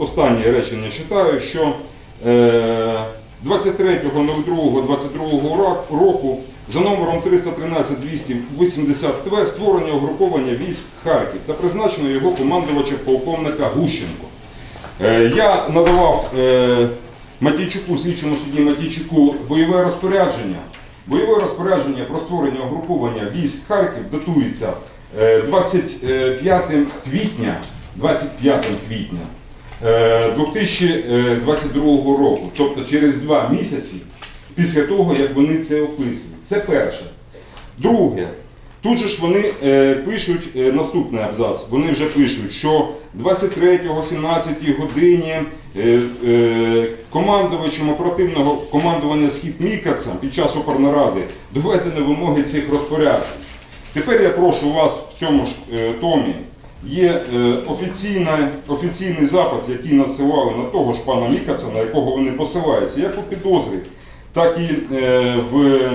останнє речення читаю, що е, 23.02.22 року за номером 313-280 ТВ створення угруповання військ Харків та призначено його командувача полковника Гущенко. Е, Я надавав е, Матійчуку, слідчому судді Матійчуку бойове розпорядження. Бойове розпорядження про створення угруповання військ Харків датується е, 25 квітня, 25 квітня е, 2022 року, тобто через два місяці після того, як вони це описують. Це перше. Друге, тут же ж вони е, пишуть е, наступний абзац. Вони вже пишуть, що 23-17 годині е, е, командувачем оперативного командування Схід Мікаца під час опорнаради доведено вимоги цих розпоряджень. Тепер я прошу вас в цьому ж е, томі. Є е, офіційний запит, який надсилали на того ж пана Мікаца, на якого вони посилаються, як у підозрі, так і е, в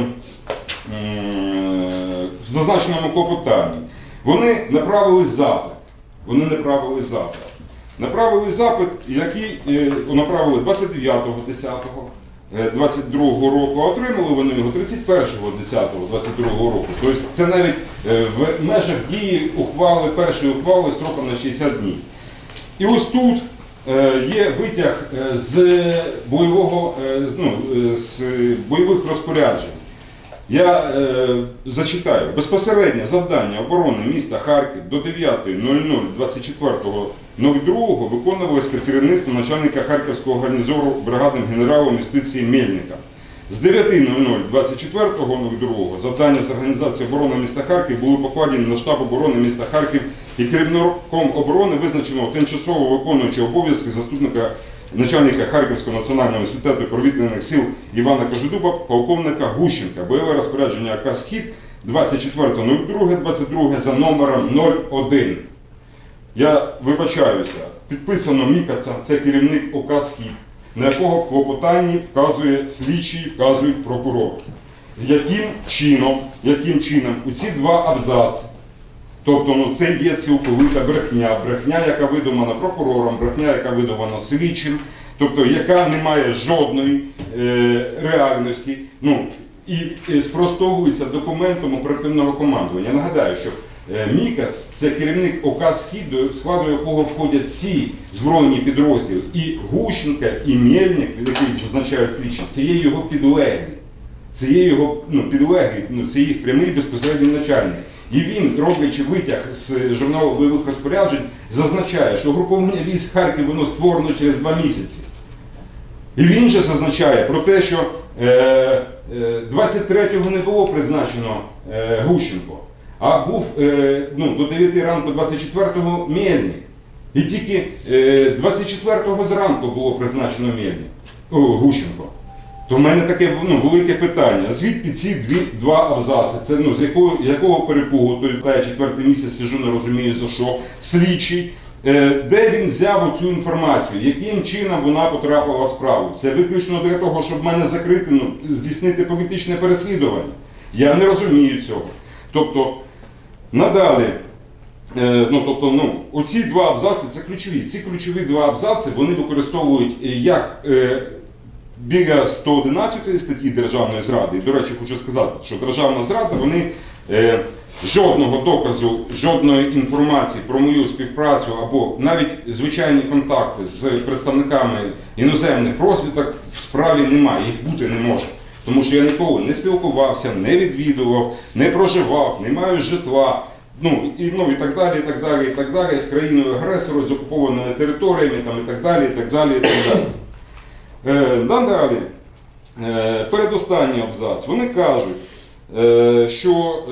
зазначеному клопотанні. Вони направили запит. Вони направили запит. Направили запит, який е, направили 29.10. 22 року, а отримали вони його 31.10.22 року. Тобто це навіть е, в межах дії ухвали, першої ухвали строком на 60 днів. І ось тут е, є витяг е, з бойового, е, ну, е, з бойових розпоряджень. Я е, зачитаю. Безпосереднє завдання оборони міста Харків до 9.00.24.02 виконувалось під керівництвом начальника Харківського гарнізору бригадним генералом юстиції Мельника. З 9.00.24.02 завдання з організації оборони міста Харків були покладені на штаб оборони міста Харків і керівником оборони визначено тимчасово виконуючого обов'язки заступника начальника Харківського національного університету повітряних сил Івана Кожедуба, полковника Гущенка. Бойове розпорядження АК «Схід» 24.02.22 за номером 01. Я вибачаюся, підписано Мікаца, це керівник ОК «Схід», на якого в клопотанні вказує слідчий, вказує прокурор. Яким чином, яким чином у ці два абзаци, тобто ну, це є цілковита брехня, брехня, яка видумана прокурором, брехня, яка видумана слідчим, тобто яка не має жодної е, реальності, ну, і, е, спростовується документом оперативного командування. Нагадаю, що Е, Мікас це керівник ОК «Схід», до складу якого входять всі збройні підрозділи. І Гущенка, і Мельник, який зазначають слідчі, це є його підлеглі. Це є його ну, підлеглі, ну, це їх прямий безпосередній начальник. І він, роблячи витяг з журналу бойових розпоряджень, зазначає, що угруповання військ Харків воно створено через два місяці. І він же зазначає про те, що е, е, 23-го не було призначено е, Гущенко, а був е, ну, до 9 ранку 24-го Мельник. І тільки е, 24-го зранку було призначено Мельник, Гущенко. То в мене таке ну, велике питання. Звідки ці дві, два абзаци? Це ну, з якого, якого перепугу, той я четвертий місяць сижу, не розумію за що, слідчий. Е, Де він взяв цю інформацію, яким чином вона потрапила в справу? Це виключно для того, щоб мене закрити, ну, здійснити політичне переслідування. Я не розумію цього. Тобто, надалі, е, ну, тобто, ну, оці два абзаци це ключові. Ці ключові два абзаци вони використовують е, як біля 111 статті Державної зради. І, до речі, хочу сказати, що Державна зрада, вони е, жодного доказу, жодної інформації про мою співпрацю або навіть звичайні контакти з представниками іноземних розвиток в справі немає, їх бути не може. Тому що я ніколи не спілкувався, не відвідував, не проживав, не маю житла. Ну і ну і так далі, і так далі, і так далі, з країною агресором, з окупованими територіями, там і так далі, і так далі, і так далі. Е, Надалі, е, передостанній абзац, вони кажуть, е, що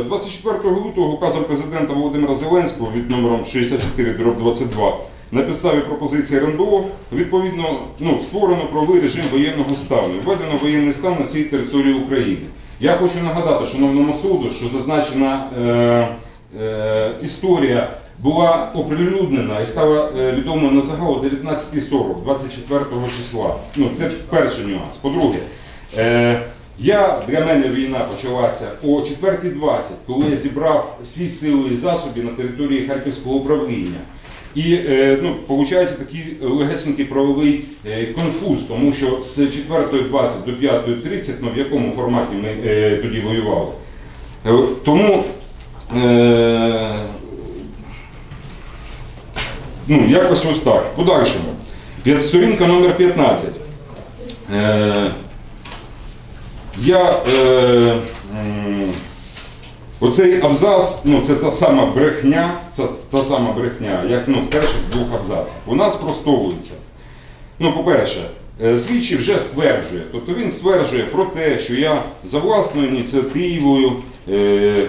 е, 24 лютого указом президента Володимира Зеленського від номером 64 22 на підставі пропозиції РНБО відповідно ну, створено правовий режим воєнного стану, введено воєнний стан на всій території України. Я хочу нагадати шановному суду, що зазначена е, е, історія була оприлюднена і стала е, відомою на загал о 19.40, 24 числа. Ну, це перший нюанс. По-друге, е, я, для мене війна почалася о 4.20, коли я зібрав всі сили і засоби на території Харківського управління. І е, ну, виходить такий легесенький правовий конфуз, тому що з 4.20 до 5.30, ну в якому форматі ми тоді воювали. Тому е, ну, якось ось так. Подальшому. Сторінка номер 15. Е, я е, оцей абзац, ну це та сама брехня, це та сама брехня, як ну, в перших двох абзацах. Вона спростовується. Ну, по-перше, е, слідчий вже стверджує, тобто він стверджує про те, що я за власною ініціативою е, е,